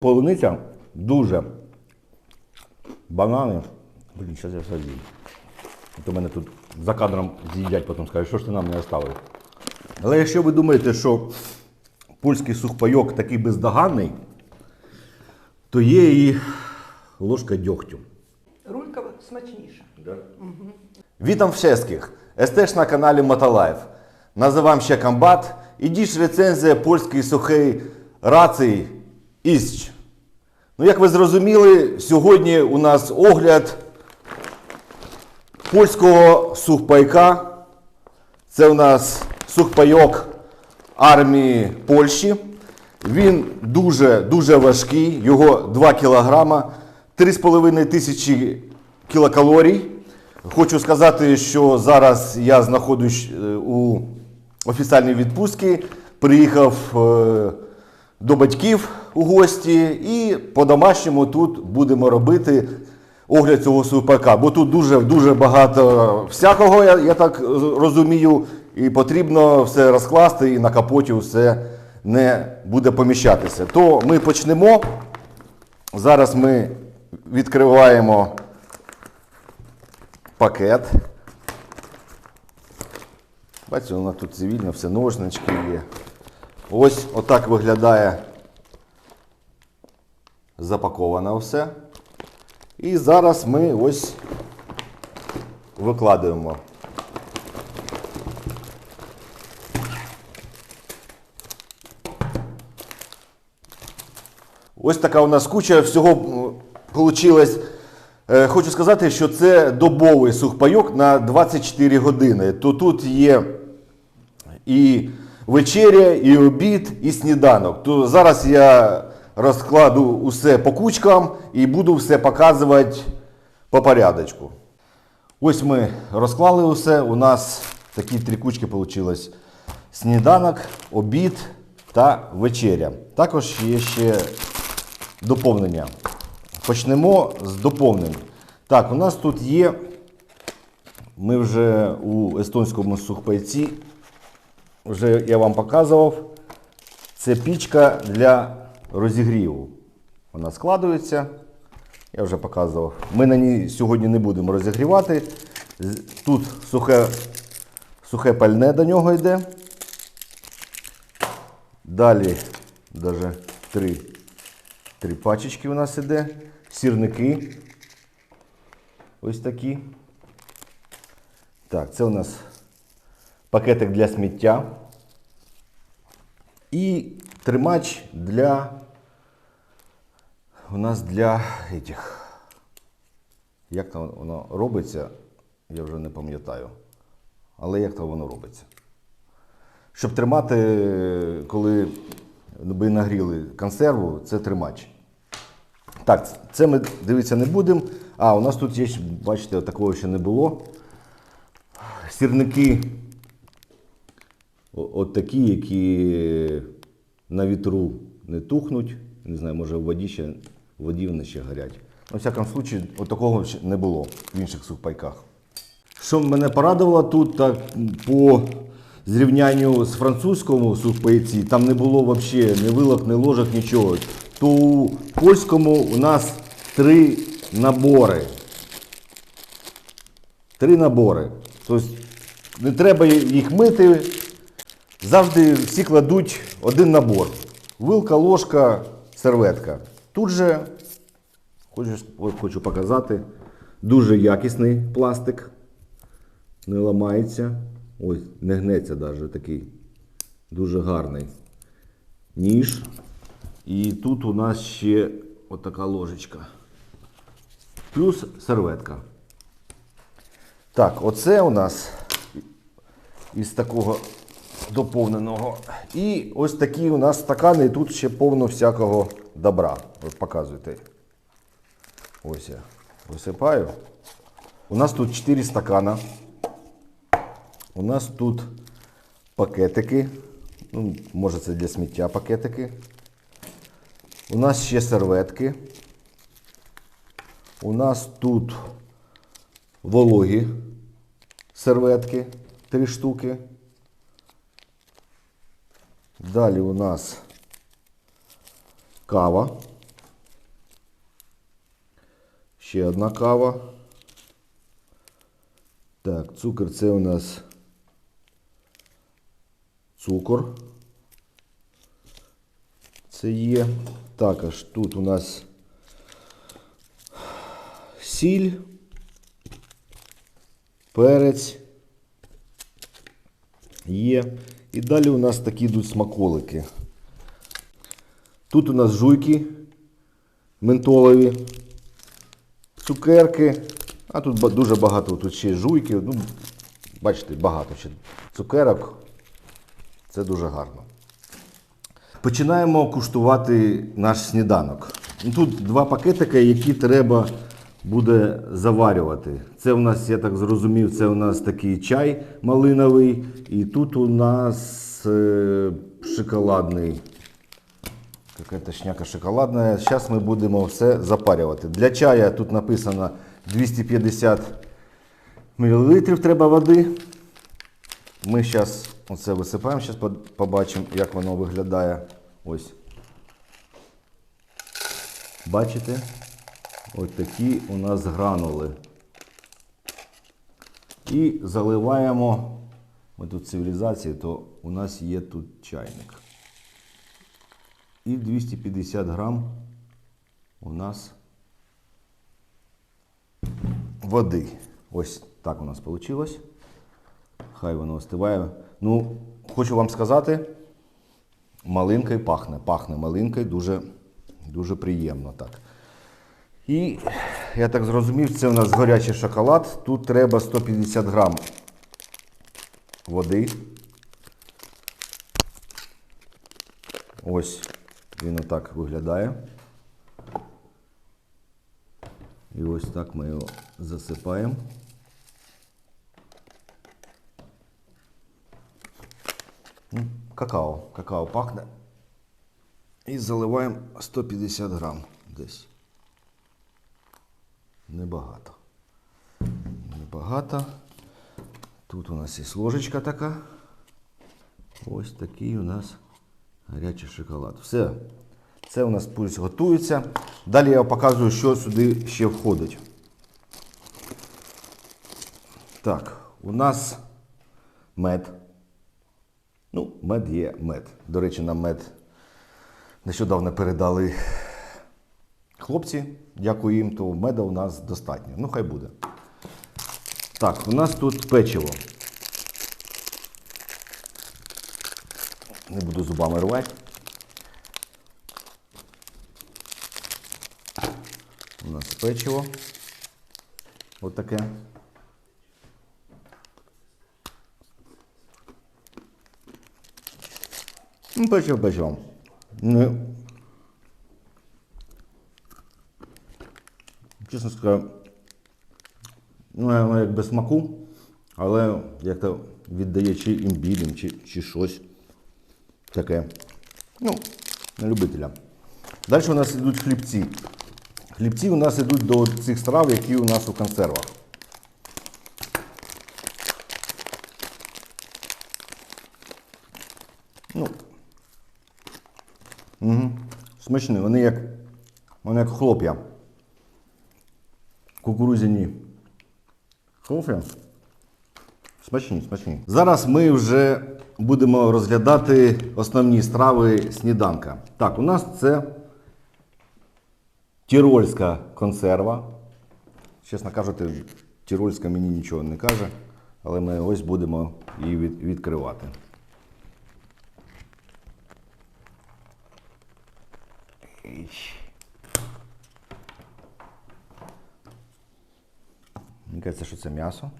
Полуниця дуже. Банани. Блін, зараз я все з'їм. А То мене тут за кадром з'їдять, потім скажуть, що ж ти нам не оставив. Але якщо ви думаєте, що польський сухпайок такий бездоганний, то є і ложка дьогтю. Рулька смачніша. Witam wszystkich. Jesteś na kanale Motolife. Nazywam się Kombat i dziś recenzja польської сухої рації Ість. Ну, як ви зрозуміли, сьогодні у нас огляд польського сухпайка. Це у нас сухпайок армії Польщі. Він дуже дуже важкий, його 2 кілограма, 3,5 тисячі кілокалорій. Хочу сказати, що зараз я знаходжусь е, у офіційній відпустці, приїхав е, до батьків у гості і по-домашньому тут будемо робити огляд цього супака. Бо тут дуже, дуже багато всякого, я, я так розумію, і потрібно все розкласти, і на капоті все не буде поміщатися. То ми почнемо. Зараз ми відкриваємо пакет. Бачите, у нас тут цивільно, все ножнички є. Ось отак виглядає запаковано все. І зараз ми ось викладаємо. Ось така у нас куча всього вийшло. Хочу сказати, що це добовий сухпайок на 24 години. То тут є і вечеря, і обід, і сніданок. То зараз я розкладу усе по кучкам і буду все показувати по порядочку. Ось ми розклали усе. У нас такі три кучки вийшло. Сніданок, обід та вечеря. Також є ще доповнення. Почнемо з доповнень. Так, у нас тут є. Ми вже у естонському сухпайці, вже я вам показував. Це пічка для розігріву. Вона складується. Я вже показував. Ми на ній сьогодні не будемо розігрівати. Тут сухе, сухе пальне до нього йде. Далі даже три, три пачечки у нас іде. Сірники. Ось такі. Так, це у нас пакетик для сміття. І тримач для. У нас для этих. Як там воно робиться, я вже не пам'ятаю. Але як там воно робиться? Щоб тримати, коли ви нагріли консерву, це тримач. Так, це ми дивитися не будемо. А, у нас тут є, бачите, такого ще не було. Сірники от такі, які на вітру не тухнуть. Не знаю, може в воді ще в воді вони ще горять. На всякому случаю, от такого не було в інших сухпайках. Що мене порадувало тут, так по зрівнянню з французькому сухпайці, там не було взагалі ні вилок, ні ложок, нічого. То у польському у нас три набори. Три набори. Тобто не треба їх мити. Завжди всі кладуть один набор. Вилка, ложка, серветка. Тут же, хочу, хочу показати, дуже якісний пластик. Не ламається. Ось, не гнеться навіть такий. Дуже гарний. Ніж. І тут у нас ще отака ложечка. Плюс серветка. Так, оце у нас із такого доповненого. І ось такі у нас стакани, і тут ще повно всякого добра. От показуйте. Ось я висипаю. У нас тут 4 стакана. У нас тут пакетики. Ну, може це для сміття пакетики. У нас ще серветки. У нас тут вологі серветки, три штуки. Далі у нас кава. Ще одна кава. Так, цукор це у нас цукор. Це є. Також тут у нас сіль, перець. Є. І далі у нас такі йдуть смаколики. Тут у нас жуйки ментолові, цукерки. А тут дуже багато тут ще жуйки. Ну, бачите, багато ще цукерок. Це дуже гарно. Починаємо куштувати наш сніданок. Тут два пакетики, які треба буде заварювати. Це у нас, я так зрозумів, це у нас такий чай малиновий, і тут у нас е, шоколадний. Какая-то шняка шоколадная. Зараз ми будемо все запарювати. Для чая тут написано 250 мл треба води. Ми зараз оце висипаємо, зараз побачимо, як воно виглядає. Ось. Бачите? Ось такі у нас гранули. І заливаємо. Ми тут цивілізації, то у нас є тут чайник. І 250 грам у нас води. Ось так у нас вийшло. Хай воно остиває. Ну, хочу вам сказати, малинкою пахне. Пахне малинкою дуже, дуже приємно так. І я так зрозумів, це у нас гарячий шоколад. Тут треба 150 грам води. Ось він отак виглядає. І ось так ми його засипаємо. Какао. Какао пахне. І заливаємо 150 грам десь. Небагато. Небагато. Тут у нас є ложечка така. Ось такий у нас гарячий шоколад. Все. Це у нас пульс готується. Далі я показую, що сюди ще входить. Так, у нас мед. Ну, мед є мед. До речі, нам мед нещодавно передали хлопці. Дякую їм, то меда у нас достатньо. Ну, хай буде. Так, у нас тут печиво. Не буду зубами рвати. У нас печиво. Ось таке. Ну, печиво, печиво. Ну, чесно скажу, ну, як без смаку, але як то віддає чи імбірем, чи, чи щось таке. Ну, на любителя. Далі у нас йдуть хлібці. Хлібці у нас йдуть до цих страв, які у нас у консервах. Ну. Угу. Смачні. Вони як, вони як хлоп'я. Кукурузяні. Хлоп'я. Смачні, смачні. Зараз ми вже будемо розглядати основні страви сніданка. Так, у нас це тірольська консерва. Чесно кажучи, тірольська мені нічого не каже, але ми ось будемо її відкривати. Іч. Кажеться, що це м'ясо.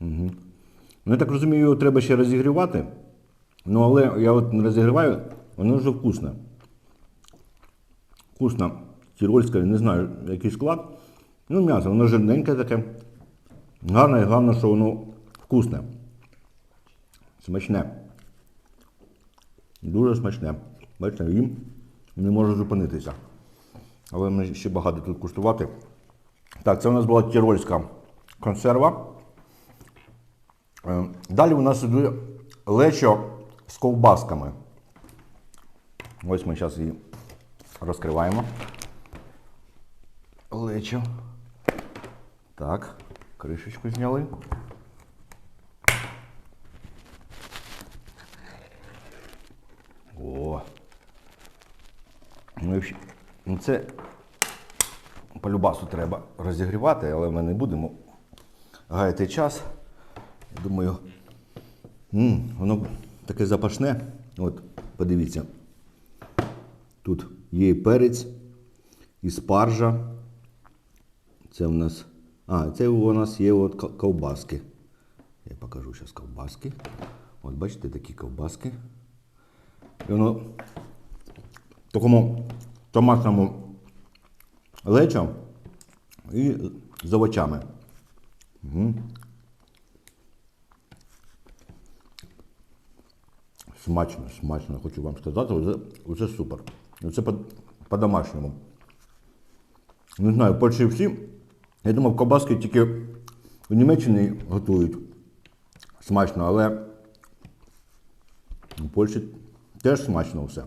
Ну, я так розумію, його треба ще розігрівати. Ну, але я от не розігріваю, воно вже вкусне. Вкусна, тірольська, не знаю, який склад. Ну, м'ясо, воно жирненьке таке. Гарне і головне, що воно вкусне. Смачне. Дуже смачне. Бачите, їм не можу зупинитися. Але ми ще багато тут куштувати. Так, це у нас була тірольська консерва. Е, Далі у нас іде лечо з ковбасками. Ось ми зараз її розкриваємо. Лечо. Так, кришечку зняли. Ну, ну це по любасу треба розігрівати, але ми не будемо гаяти час. Думаю, воно таке запашне. От, подивіться. Тут є і перець, і спаржа. Це в нас. А, це у нас є от ковбаски. Я покажу зараз ковбаски. От бачите, такі ковбаски. І воно в такому томатному лечо і з овочами. Угу. Смачно, смачно, хочу вам сказати. Оце, супер. Це по- по-домашньому. Не знаю, в Польщі всі. Я думав, ковбаски тільки в Німеччині готують смачно, але в Польщі теж смачно все.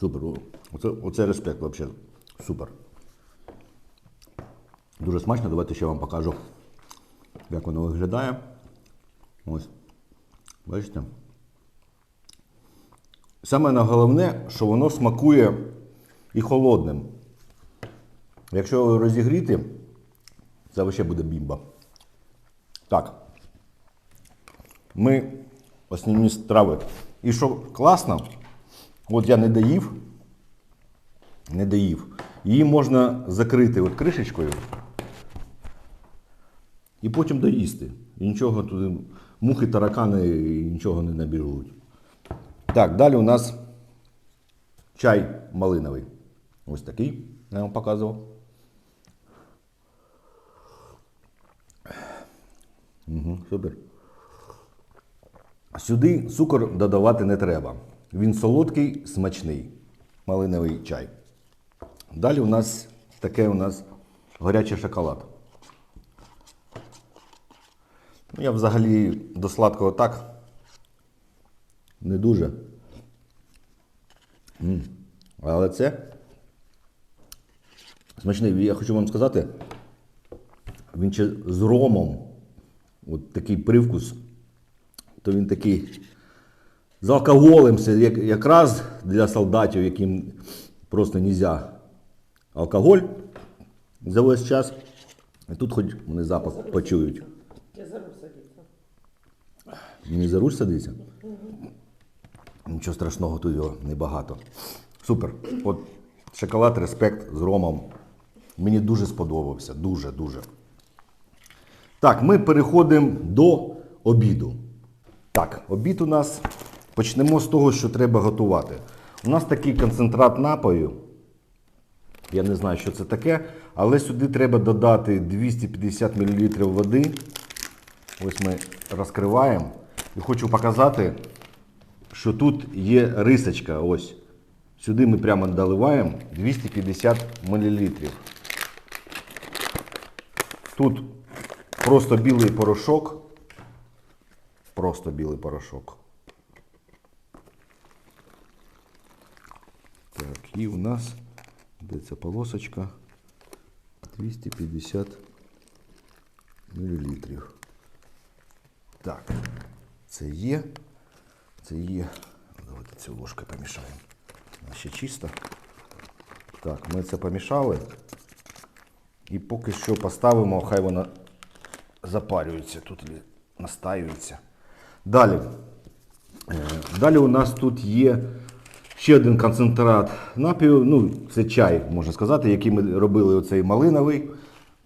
Супер. Оце, оце респект взагалі. Супер. Дуже смачно. Давайте ще вам покажу, як воно виглядає. Ось. Бачите? Саме головне, що воно смакує і холодним. Якщо його розігріти, це взагалі буде бімба. Так. Ми основні страви. І що класно, от я не доїв, не доїв. Її можна закрити от кришечкою і потім доїсти. І нічого туди, мухи, таракани і нічого не набіжуть. Так, далі у нас чай малиновий. Ось такий, я вам показував. Угу, супер. Сюди цукор додавати не треба. Він солодкий, смачний. Малиновий чай. Далі у нас таке у нас гарячий шоколад. Ну, я взагалі до сладкого так не дуже. М. Але це смачний. Я хочу вам сказати, він ще з ромом, от такий привкус, то він такий з алкоголем, якраз для солдатів, яким просто не можна алкоголь за весь час. І тут хоч вони запах почують. Я за руль садиться. Не за руль садиться? Нічого страшного, тут його небагато. Супер. От шоколад, респект з ромом. Мені дуже сподобався. Дуже, дуже. Так, ми переходимо до обіду. Так, обід у нас почнемо з того, що треба готувати. У нас такий концентрат напою. Я не знаю, що це таке, але сюди треба додати 250 мл води. Ось ми розкриваємо. І хочу показати, що тут є рисочка. Ось. Сюди ми прямо доливаємо 250 мл. Тут просто білий порошок. Просто білий порошок. Так, і у нас, де ця полосочка? 250 мл. Так, це є. Це є. Давайте цю ложкою помішаємо. Вона ще чиста. Так, ми це помішали. І поки що поставимо, хай вона запарюється тут настаюється. Далі. Е, Далі у нас тут є ще один концентрат напію. Ну, це чай, можна сказати, який ми робили оцей малиновий.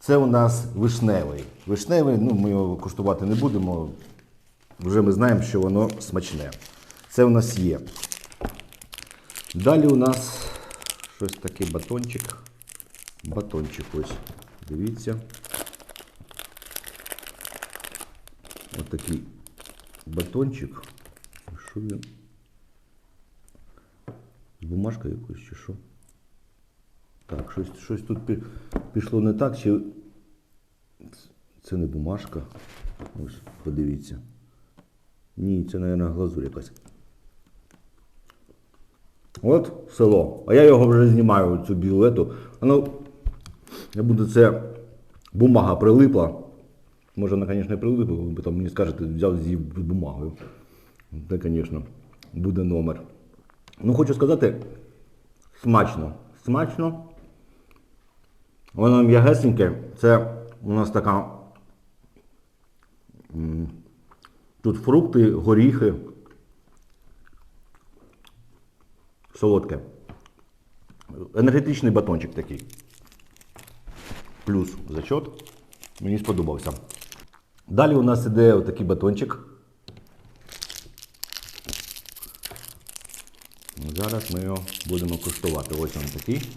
Це у нас вишневий. Вишневий, ну, ми його куштувати не будемо. Вже ми знаємо, що воно смачне. Це у нас є. Далі у нас щось такий батончик. Батончик ось. Дивіться. Ось такий батончик. Що він? З бумажкою якоюсь чи що? Так, щось, щось тут пішло не так, чи це не бумажка. Ось, подивіться. Ні, це, мабуть, глазурь якась. От село. А я його вже знімаю, цю білу ету. Воно, я буду це бумага прилипла. Може, вона, звісно, не прилипла, ви потім мені скажете, взяв з бумагою. Це, звісно, буде номер. Ну, хочу сказати, смачно. Смачно. Воно м'ягесеньке. Це у нас така. Тут фрукти, горіхи. Солодке. Енергетичний батончик такий. Плюс зачот. Мені сподобався. Далі у нас іде отакий батончик. Зараз ми його будемо куштувати. Ось він такий.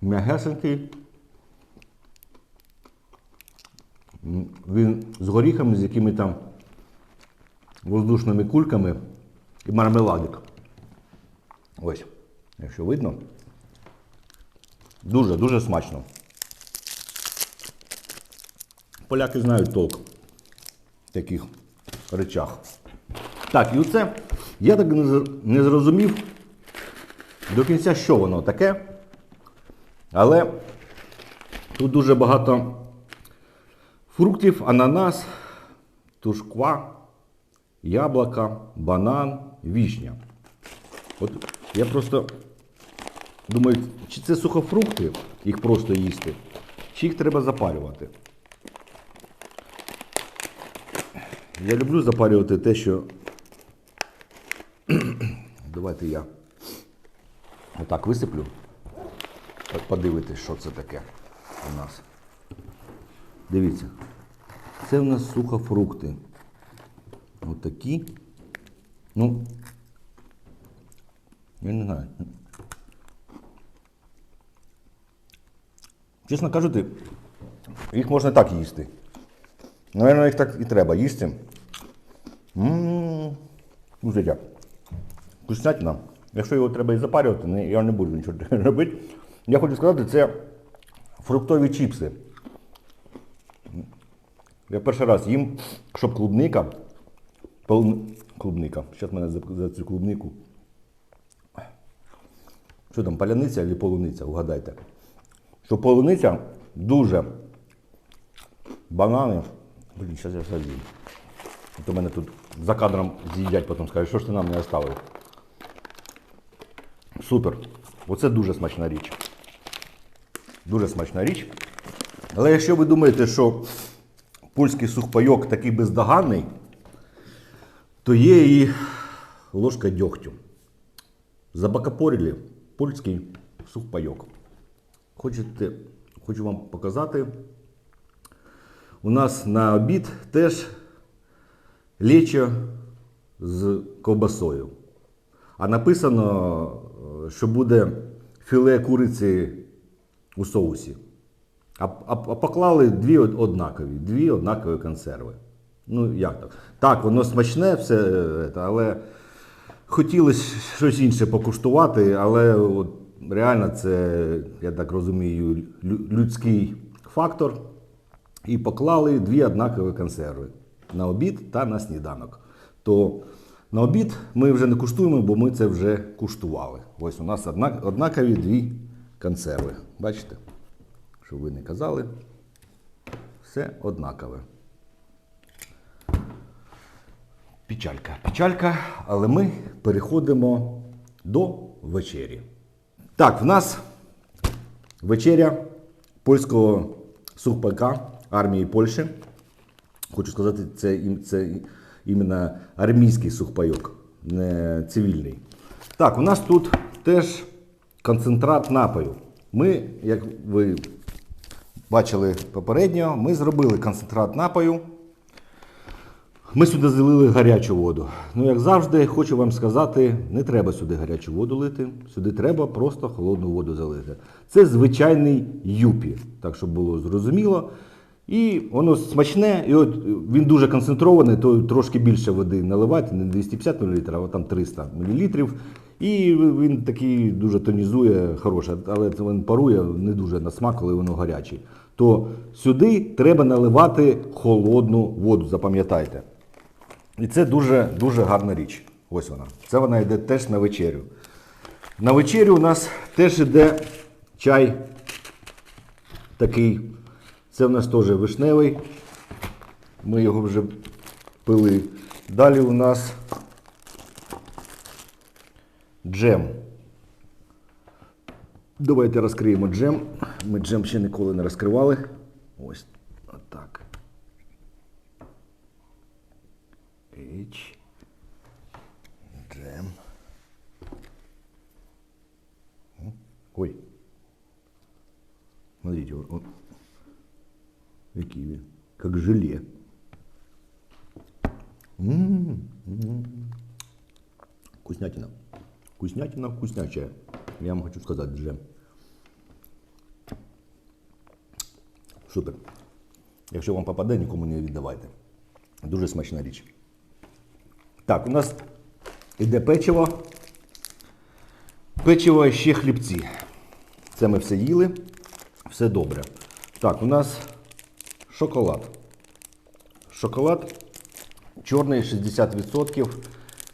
М'ягесенький. Він з горіхами, з якими там воздушними кульками і мармеладик. Ось, якщо видно. Дуже, дуже смачно. Поляки знають толк таких речах. Так, і оце я так не зрозумів до кінця, що воно таке. Але тут дуже багато фруктів, ананас, тушква, яблука, банан, вішня. От я просто думаю, чи це сухофрукти, їх просто їсти, чи їх треба запарювати. Я люблю запарювати те, що. Давайте я отак висиплю. Подивитись, що це таке у нас. Дивіться. Це в нас сухофрукти. Отакі. Ну. Я не знаю. Чесно кажучи, їх можна так їсти. Наверно, їх так і треба їсти. Ммм. Слушайте, вкуснятина. Якщо його треба і запарювати, я не буду нічого робити. Я хочу сказати, це фруктові чіпси. Я перший раз їм, щоб клубника. Пол... Клубника. Зараз мене за, цю клубнику. Що там, паляниця або полуниця, угадайте. Що полуниця дуже. Банани. Блін, зараз я з'їм. То мене тут за кадром з'їдять, потім скажуть, що ж ти нам не оставив. Супер. Оце дуже смачна річ. Дуже смачна річ. Але якщо ви думаєте, що польський сухпайок такий бездоганний, то є і ложка дьогтю. Забакапорили польський сухпайок. Хочете, хочу вам показати. У нас на обід теж лечо з ковбасою. А написано, е, що буде філе куриці у соусі. А, а, а поклали дві однакові, дві однакові консерви. Ну, як так? Так, воно смачне, все, е, але хотілося щось інше покуштувати, але от, реально це, я так розумію, людський фактор. І поклали дві однакові консерви на обід та на сніданок. То на обід ми вже не куштуємо, бо ми це вже куштували. Ось у нас однакові дві консерви. Бачите? Щоб ви не казали, все однакове. Печалька, печалька, але ми переходимо до вечері. Так, в нас вечеря польського сухпайка армії Польщі. Хочу сказати, це, це іменно армійський сухпайок, не цивільний. Так, у нас тут теж концентрат напою. Ми, як ви бачили попередньо, ми зробили концентрат напою. Ми сюди залили гарячу воду. Ну, як завжди, хочу вам сказати, не треба сюди гарячу воду лити. Сюди треба просто холодну воду залити. Це звичайний юпі, так щоб було зрозуміло. І воно смачне, і от він дуже концентрований, то трошки більше води наливати, не 250 мл, а там 300 мл. І він такий дуже тонізує, хороше, але він парує не дуже на смак, коли воно гаряче. То сюди треба наливати холодну воду, запам'ятайте. І це дуже, дуже гарна річ. Ось вона. Це вона йде теж на вечерю. На вечерю у нас теж йде чай такий. Це в нас теж вишневий. Ми його вже пили. Далі у нас джем. Давайте розкриємо джем. Ми джем ще ніколи не розкривали. Ось отак. Річ. Джем. Ой. Смотрите, он, ви- как желе. М, м. Вкуснятина. Вкуснятина, вкуснячая. Я вам хочу сказать, джем. Супер. Якщо вам попаде, нікому не віддавайте. Дуже смачна річ. Так, у нас іде печиво. Печиво і ще хлібці. Це ми все їли. Все добре. Так, у нас шоколад. Шоколад чорний 60%.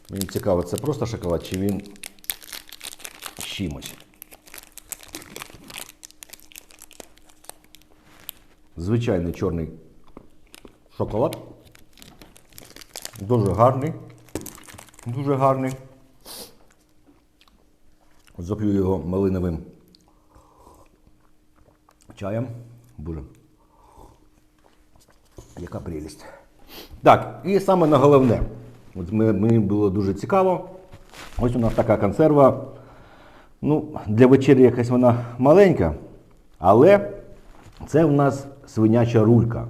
Мені цікаво, це просто шоколад чи він з чимось. Звичайний чорний шоколад. Дуже гарний. Дуже гарний. Зап'ю його малиновим чаєм. Боже. Яка прелість. Так, і саме на головне. От мені було дуже цікаво. Ось у нас така консерва. Ну, для вечері якась вона маленька, але це в нас свиняча рулька.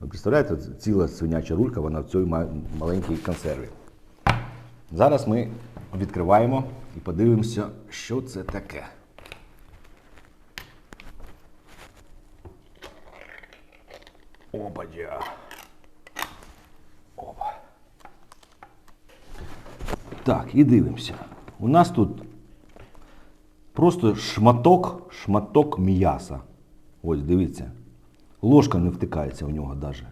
Ви представляєте, ціла свиняча рулька, вона в цій ма- маленькій консерві. Зараз ми відкриваємо і подивимося, що це таке. Опа-дя. Опа. Так, і дивимося. У нас тут просто шматок, шматок м'яса. Ось, дивіться. Ложка не втикається в нього навіть.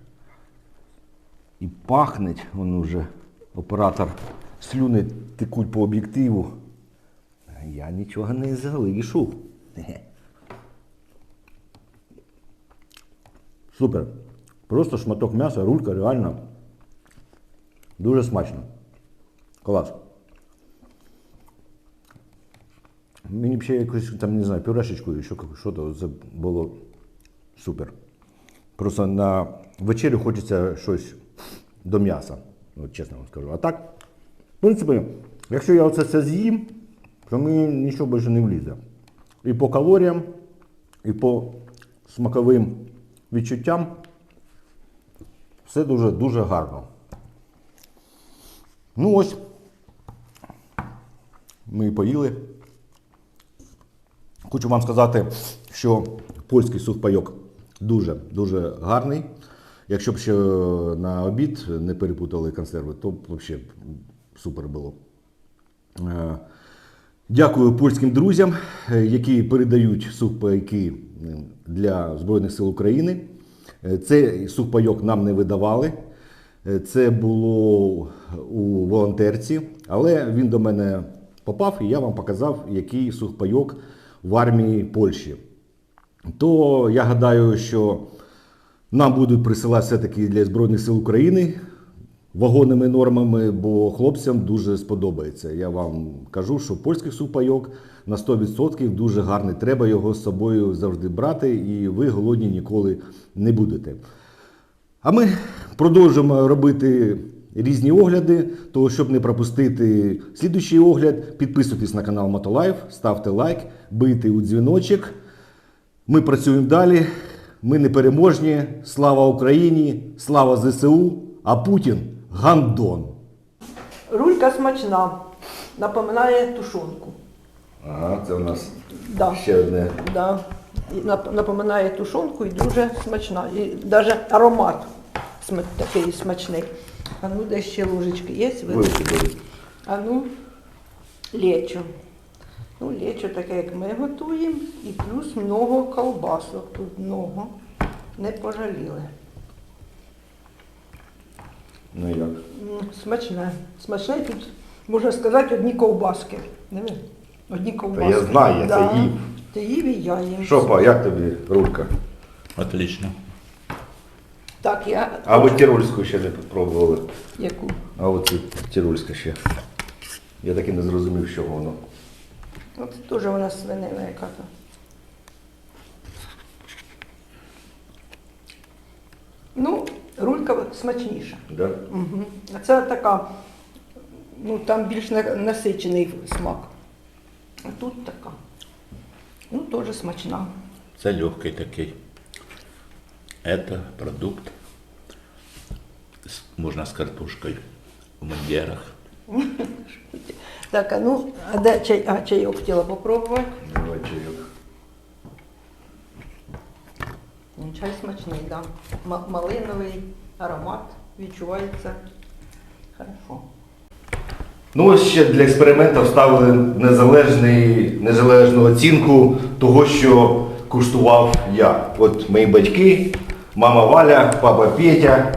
І пахнеть, он вже оператор слюни текуть по об'єктиву. Я нічого не залишу. Супер. Просто шматок м'яса, рулька, реально. Дуже смачно. Клас. Мені б ще якусь там, не знаю, пюрешечку і що, що то це було супер. Просто на вечерю хочеться щось до м'яса, от чесно вам скажу. А так, в принципі, якщо я оце все з'їм, то мені нічого більше не влізе. І по калоріям, і по смаковим відчуттям все дуже дуже гарно. Ну ось. Ми поїли. Хочу вам сказати, що польський сухпайок дуже-дуже гарний. Якщо б ще на обід не перепутали консерви, то б взагалі супер було. Е, Дякую польським друзям, е, які передають сухпайки для Збройних сил України. Е, Цей сухпайок нам не видавали. Е, Це було у волонтерці, але він до мене попав і я вам показав, який сухпайок в армії Польщі. То я гадаю, що нам будуть присилати все-таки для Збройних сил України вагонними нормами, бо хлопцям дуже сподобається. Я вам кажу, що польський сухпайок на 100% дуже гарний. Треба його з собою завжди брати, і ви голодні ніколи не будете. А ми продовжуємо робити різні огляди. То, щоб не пропустити слідуючий огляд, підписуйтесь на канал Мотолайф, ставте лайк, бийте у дзвіночок. Ми працюємо далі. Ми непереможні. Слава Україні! Слава ЗСУ! А Путін гандон! Рулька смачна, напоминає тушонку. Ага, це у нас Да. ще одне. Да. І нап- напоминає тушонку і дуже смачна. І навіть аромат сма- такий смачний. А ну, де ще ложечки є? Ви- Вилки були. А ну, лечо. Ну, лечо таке, як ми готуємо, і плюс много колбасок. Тут много. Не пожаліли. Ну як? М, Смачне. Смачне тут, можна сказати, одні ковбаски. Диви, Одні ковбаски. я знаю, я це їв. Ти їв і я їм. Що, па, як тобі рулька? Отлично. Так, я А ви тірольську ще не пробували. яку? А оці тірольська ще. Я так і не зрозумів, що воно. От теж вона свинина яка-то. Ну, рулька смачніша. Да? Угу. А це така, ну там більш на- насичений смак. А тут така. Ну, теж смачна. Це легкий такий. Это продукт, можна з картошкою в мундірах. Так, а ну, а де чай, а чайок хотіла попробувати? Давай чайок. Чай смачний, да. Малиновий аромат відчувається. Хорошо. Ну ось ще для експерименту вставили незалежний, незалежну оцінку того, що куштував я. От мої батьки, мама Валя, папа Петя.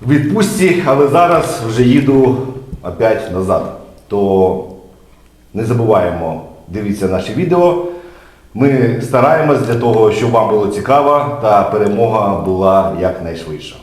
В відпустці, але зараз вже їду опять назад. То не забуваємо, дивіться наші відео. Ми стараємось для того, щоб вам було цікаво та перемога була якнайшвидша.